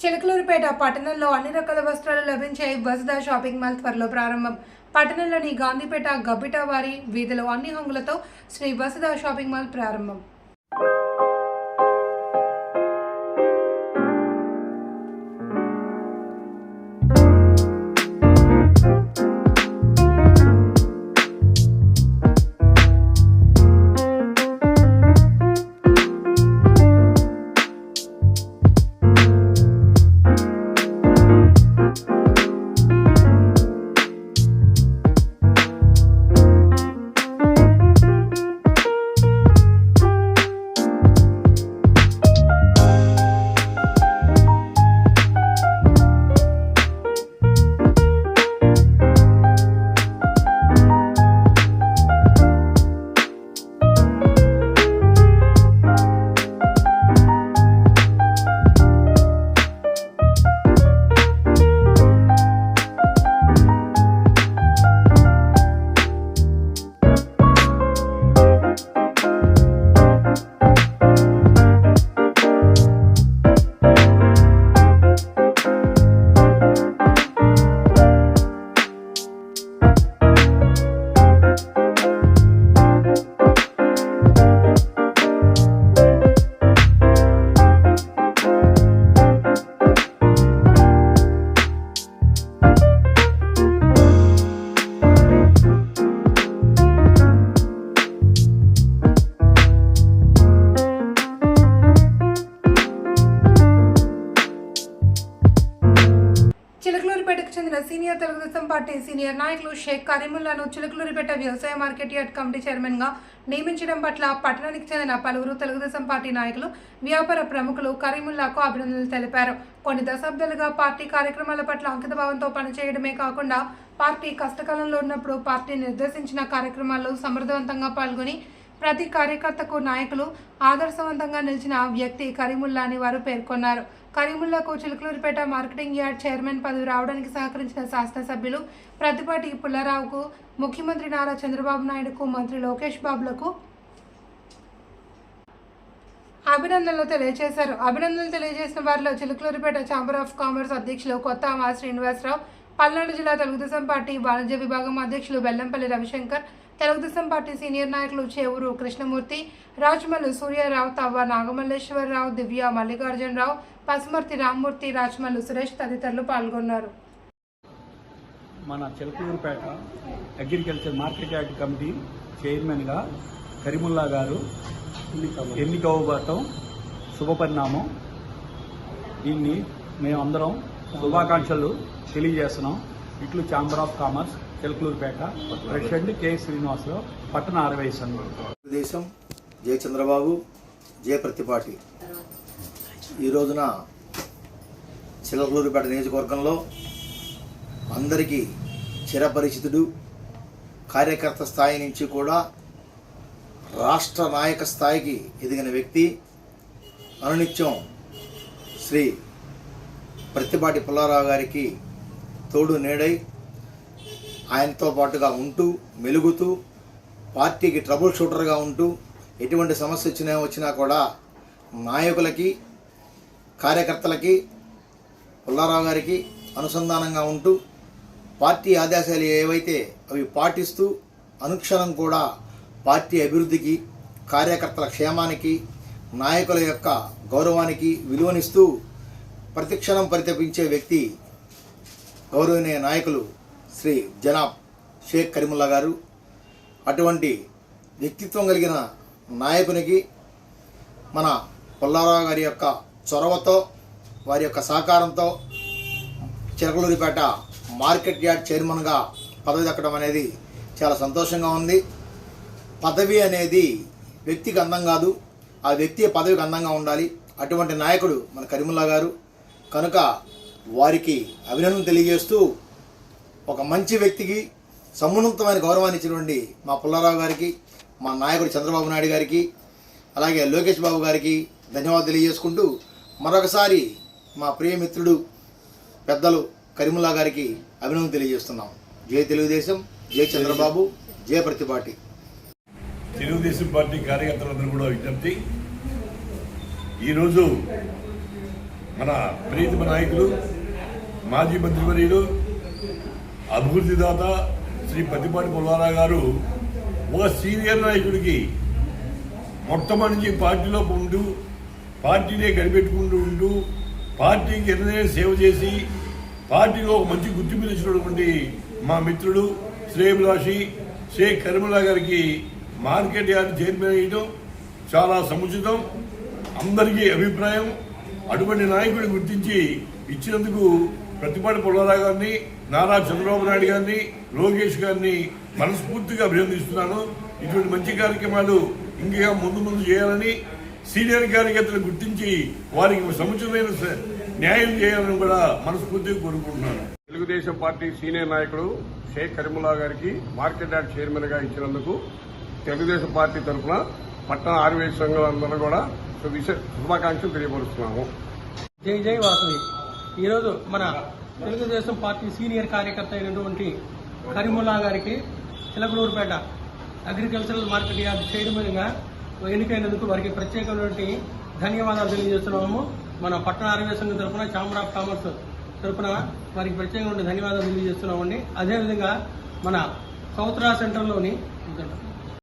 చిలకలూరుపేట పట్టణంలో అన్ని రకాల వస్త్రాలు లభించే వసుధ షాపింగ్ మాల్ త్వరలో ప్రారంభం. పట్టణంలోని గాంధీపేట గబ్బిటవారి వీధిలో అన్ని హంగులతో శ్రీ వసుధ షాపింగ్ మాల్ ప్రారంభం. చిలకలూరిపేటకు చెందిన సీనియర్ తెలుగుదేశం పార్టీ సీనియర్ నాయకులు షేక్ కరీముల్లాను చిలకలూరిపేట వ్యవసాయ మార్కెట్ యార్డ్ కమిటీ చైర్మన్గా నియమించడం పట్ల పట్టణానికి చెందిన పలువురు తెలుగుదేశం పార్టీ నాయకులు వ్యాపార ప్రముఖులు కరీముల్లాకు అభినందనలు తెలిపారు. కొన్ని దశాబ్దాలుగా పార్టీ కార్యక్రమాల పట్ల అంకితభావంతో పనిచేయడమే కాకుండా పార్టీ కష్టకాలంలో ఉన్నప్పుడు పార్టీ నిర్దేశించిన కార్యక్రమాల్లో సమర్థవంతంగా పాల్గొని ప్రతి కార్యకర్తకు నాయకులు ఆదర్శవంతంగా నిలిచిన వ్యక్తి కరీముల్లా అని వారు పేర్కొన్నారు. కరీముల్లాకు చిలుకలూరిపేట మార్కెటింగ్ యార్డ్ చైర్మన్ పదవి రావడానికి సహకరించిన శాసనసభ్యులు ప్రతిపాటి పుల్లారావుకు ముఖ్యమంత్రి నారా చంద్రబాబు నాయుడుకు మంత్రి లోకేష్ బాబులకు అభినందనలు తెలియజేశారు. అభినందనలు తెలియజేసిన వారిలో చిలుకలూరిపేట ఛాంబర్ ఆఫ్ కామర్స్ అధ్యక్షులు కొత్త మా శ్రీనివాసరావు పల్నాడు జిల్లా తెలుగుదేశం పార్టీ వాణిజ్య విభాగం అధ్యక్షులు బెల్లంపల్లి రవిశంకర్ తెలుగుదేశం పార్టీ సీనియర్ నాయకులు చేవూరు కృష్ణమూర్తి రాజమల్లు సూర్యారావు తవ్వ నాగమల్లేశ్వరరావు దివ్య మల్లికార్జునరావు పసుమర్తి రామ్మూర్తి రాజమల్లు సురేష్ తదితరులు పాల్గొన్నారు. మన Chilakaluripet agriculture market yard committee చైర్మన్గా కరీముల్లా గారు ఎన్నికవ్వబడటం శుభపరిణామం. దీన్ని మేమందరం శుభాకాంక్షలు తెలియజేస్తున్నాం. ఇట్లు chamber of commerce Chilakaluripet president K. Srinivasarao పట్టణ ఆర్వై సంఘం. జయ చంద్రబాబు జయ ప్రతిపాటి. ఈ రోజున చిలకలూరుపేట నియోజకవర్గంలో అందరికీ చిరపరిచితుడు కార్యకర్త స్థాయి నుంచి కూడా రాష్ట్ర నాయక స్థాయికి ఎదిగిన వ్యక్తి అనునిత్యం శ్రీ ప్రతిపాటి పుల్లారావు గారికి తోడు నేడై ఆయనతో పాటుగా ఉంటూ మెలుగుతూ పార్టీకి ట్రబుల్ షూటర్గా ఉంటూ ఎటువంటి సమస్య వచ్చినా వచ్చినా కూడా నాయకులకి కార్యకర్తలకి పుల్లారావు గారికి అనుసంధానంగా ఉంటూ పార్టీ ఆదేశాలు ఏవైతే అవి పాటిస్తూ అనుక్షణం కూడా పార్టీ అభివృద్ధికి కార్యకర్తల క్షేమానికి నాయకుల యొక్క గౌరవానికి విలువనిస్తూ ప్రతిక్షణం పరితపించే వ్యక్తి గౌరవనీయ నాయకులు శ్రీ జనాబ్ షేక్ కరీముల్లా గారు. అటువంటి వ్యక్తిత్వం కలిగిన నాయకునికి మన పుల్లారావు గారి యొక్క చొరవతో వారి యొక్క సహకారంతో చిరకలూరిపేట మార్కెట్ యార్డ్ చైర్మన్గా పదవి దక్కడం అనేది చాలా సంతోషంగా ఉంది. పదవి అనేది వ్యక్తికి అందం కాదు ఆ వ్యక్తి పదవికి అందంగా ఉండాలి. అటువంటి నాయకుడు మన కరీముల్లా గారు. కనుక వారికి అభినందన తెలియజేస్తూ ఒక మంచి వ్యక్తికి సమున్నతమైన గౌరవాన్ని ఇచ్చినటువంటి మా పుల్లారావు గారికి మా నాయకుడు చంద్రబాబు నాయుడు గారికి అలాగే లోకేష్ బాబు గారికి ధన్యవాదాలు తెలియజేసుకుంటూ మరొకసారి మా ప్రియమిత్రుడు పెద్దలు కరీముల్లా గారికి అభినందన తెలియజేస్తున్నాం. జై తెలుగుదేశం జై చంద్రబాబు జయ ప్రతిపాటి తెలుగుదేశం పార్టీ కార్యకర్తలందరూ కూడా విజ్ఞప్తి ఈరోజు మన ప్రీతమ నాయకులు మాజీ మంత్రివర్యులు అభివృద్ధి దాత శ్రీ పత్తిపాటి పుల్లారావు గారు ఒక సీనియర్ నాయకుడికి మొట్టమొదటి పార్టీలో ఉంటూ పార్టీనే కనిపెట్టుకుంటూ ఉంటూ పార్టీకి ఎన్నైనా సేవ చేసి పార్టీలో ఒక మంచి గుర్తింపు తెచ్చినటువంటి మా మిత్రుడు శ్రేయభిలాషి షేక్ కరిముల్లా గారికి మార్కెట్ యార్డ్ చైర్మన్ చాలా సముచితం. అందరికీ అభిప్రాయం. అటువంటి నాయకుడిని గుర్తించి ఇచ్చినందుకు ప్రతిపాటి పుల్లారా గారిని నారా చంద్రబాబు నాయుడు గారిని లోకేష్ గారిని మనస్ఫూర్తిగా అభినందిస్తున్నాను. ఇటువంటి మంచి కార్యక్రమాలు ఇంకా ముందు ముందు చేయాలని సీనియర్ కార్యకర్తలు గుర్తించి వారికి సముచితమైన న్యాయం చేయాలని కూడా మనస్ఫూర్తిగా కోరుకుంటున్నాను. తెలుగుదేశం పార్టీ సీనియర్ నాయకుడు షేక్ కరీముల్లా గారికి మార్కెట్ యార్డ్ చైర్మన్గా ఇచ్చినందుకు తెలుగుదేశం పార్టీ తరఫున పట్టణ ఆర్వీఎస్ సంఘాలందరూ కూడా విశ- శుభాకాంక్షలు తెలియపరుస్తున్నాము. జై జై వాసవి. ఈరోజు మన తెలుగుదేశం పార్టీ సీనియర్ కార్యకర్త అయినటువంటి కరీముల్లా గారికి చిలకలూరుపేట అగ్రికల్చరల్ మార్కెట్ యార్డ్ చైర్మన్గా ఎన్నికైనందుకు వారికి ప్రత్యేకమైనటువంటి ధన్యవాదాలు తెలియజేస్తున్నాము. మన పట్టణ ఆరోగ్య సంఘం తరఫున ఛాంబర్ ఆఫ్ కామర్స్ తరఫున వారికి ప్రత్యేకమైన ధన్యవాదాలు తెలియజేస్తున్నామండి. అదేవిధంగా మన సౌత్రా సెంటర్లోని